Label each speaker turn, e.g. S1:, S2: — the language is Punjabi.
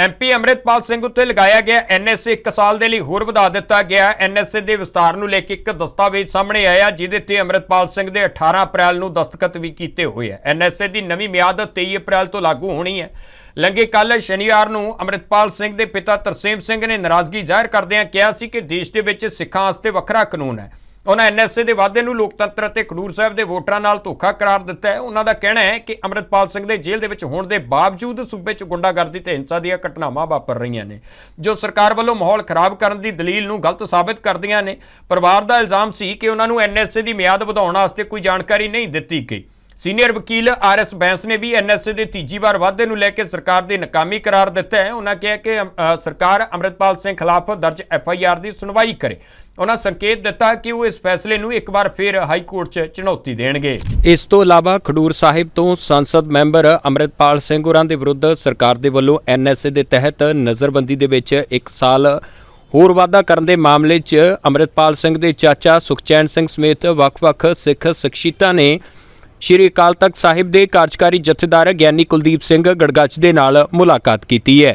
S1: ਐਮਪੀ ਅੰਮ੍ਰਿਤਪਾਲ ਸਿੰਘ ਉੱਤੇ ਲਗਾਇਆ ਗਿਆ ਐਨਐਸਏ 1 ਸਾਲ ਦੇ ਲਈ ਹੋਰ ਵਧਾ ਦਿੱਤਾ ਗਿਆ। ਐਨਐਸਏ ਦੇ ਵਿਸਤਾਰ ਨੂੰ ਲੈ ਕੇ ਇੱਕ ਦਸਤਾਵੇਜ਼ ਸਾਹਮਣੇ ਆਇਆ, ਜਿਹਦੇ ਤੇ ਅੰਮ੍ਰਿਤਪਾਲ ਸਿੰਘ ਦੇ 18 ਅਪ੍ਰੈਲ ਨੂੰ ਦਸਤਖਤ ਵੀ ਕੀਤੇ ਹੋਏ ਹੈ ਐਨਐਸਏ ਦੀ ਨਵੀਂ ਮਿਆਦ 23 ਅਪ੍ਰੈਲ ਤੋਂ ਲਾਗੂ ਹੋਣੀ ਹੈ ਲੰਗੇ ਕੱਲ ਸ਼ਨੀਵਾਰ ਨੂੰ ਅੰਮ੍ਰਿਤਪਾਲ ਸਿੰਘ ਦੇ ਪਿਤਾ ਤਰਸੇਮ ਸਿੰਘ ਨੇ ਨਾਰਾਜ਼ਗੀ ਜ਼ਾਹਿਰ ਕਰਦਿਆਂ ਕਿਹਾ ਸੀ ਕਿ ਦੇਸ਼ ਦੇ ਵਿੱਚ ਸਿੱਖਾਂ ਵਾਸਤੇ ਵੱਖਰਾ ਕਾਨੂੰਨ ਹੈ। ਉਹਨਾਂ ਐਨਐਸਏ ਦੇ ਵਾਅਦੇ ਨੂੰ ਲੋਕਤੰਤਰ ਅਤੇ ਖਡੂਰ ਸਾਹਿਬ ਦੇ ਵੋਟਰਾਂ ਨਾਲ ਧੋਖਾ ਕਰਾਰ ਦਿੱਤਾ ਹੈ। ਉਹਨਾਂ ਦਾ ਕਹਿਣਾ ਹੈ ਕਿ ਅੰਮ੍ਰਿਤਪਾਲ ਸਿੰਘ ਦੇ ਜੇਲ੍ਹ ਦੇ ਵਿੱਚ ਹੋਣ ਦੇ ਬਾਵਜੂਦ ਸੂਬੇ 'ਚ ਗੁੰਡਾਗਰਦੀ ਤੇ ਹਿੰਸਾ ਦੀਆਂ ਘਟਨਾਵਾਂ ਵਾਪਰ ਰਹੀਆਂ ਨੇ, ਜੋ ਸਰਕਾਰ ਵੱਲੋਂ ਮਾਹੌਲ ਖਰਾਬ ਕਰਨ ਦੀ ਦਲੀਲ ਨੂੰ ਗਲਤ ਸਾਬਤ ਕਰਦੀਆਂ ਨੇ। ਪਰਿਵਾਰ ਦਾ ਇਲਜ਼ਾਮ ਸੀ ਕਿ ਉਹਨਾਂ ਨੂੰ ਐਨਐਸਏ ਦੀ ਮਿਆਦ ਵਧਾਉਣ ਵਾਸਤੇ ਕੋਈ ਜਾਣਕਾਰੀ ਨਹੀਂ ਦਿੱਤੀ ਗਈ। ਸੀਨੀਅਰ ਵਕੀਲ ਆਰ ਆਰਐਸ ਬੈਂਸ ਨੇ ਵੀ ਐਨਐਸਏ ਦੇ ਤੀਜੀ ਵਾਰ ਵਾਅਦੇ ਨੂੰ ਲੈ ਕੇ ਸਰਕਾਰ ਦੀ ਨਾਕਾਮੀ ਕਰਾਰ ਦਿੱਤਾ ਹੈ। ਉਹਨਾਂ ਕਿਹਾ ਕਿ ਸਰਕਾਰ ਅੰਮ੍ਰਿਤਪਾਲ ਸਿੰਘ ਖਿਲਾਫ ਦਰਜ ਐਫਆਈਆਰ ਦੀ ਸੁਣਵਾਈ ਕਰੇ। ਉਹਨਾਂ ਸੰਕੇਤ ਦਿੱਤਾ ਕਿ ਉਹ ਇਸ ਫੈਸਲੇ ਨੂੰ ਇੱਕ ਵਾਰ ਫਿਰ ਹਾਈ ਕੋਰਟ 'ਚ ਚੁਣੌਤੀ ਦੇਣਗੇ। ਇਸ ਤੋਂ ਇਲਾਵਾ ਖਡੂਰ ਸਾਹਿਬ ਤੋਂ ਸੰਸਦ ਮੈਂਬਰ ਅੰਮ੍ਰਿਤਪਾਲ ਸਿੰਘ ਹੋਰਾਂ ਦੇ ਵਿਰੁੱਧ ਸਰਕਾਰ ਦੇ ਵੱਲੋਂ ਐਨਐਸਏ ਦੇ ਤਹਿਤ ਨਜ਼ਰਬੰਦੀ ਦੇ ਵਿੱਚ 1 ਸਾਲ ਹੋਰ ਵਾਅਦਾ ਕਰਨ ਦੇ ਮਾਮਲੇ 'ਚ ਅੰਮ੍ਰਿਤਪਾਲ ਸਿੰਘ ਦੇ ਚਾਚਾ ਸੁਖਚੈਨ ਸਿੰਘ ਸਮੇਤ ਵੱਖ-ਵੱਖ ਸਿੱਖ ਸ਼ਖਸੀਅਤਾਂ ਨੇ ਸ਼੍ਰੀ ਅਕਾਲ ਤਖਤ ਸਾਹਿਬ ਦੇ ਕਾਰਜਕਾਰੀ ਜਥੇਦਾਰ ਗਿਆਨੀ ਕੁਲਦੀਪ ਸਿੰਘ ਗੜਗੱਚ ਦੇ ਨਾਲ ਮੁਲਾਕਾਤ ਕੀਤੀ ਹੈ।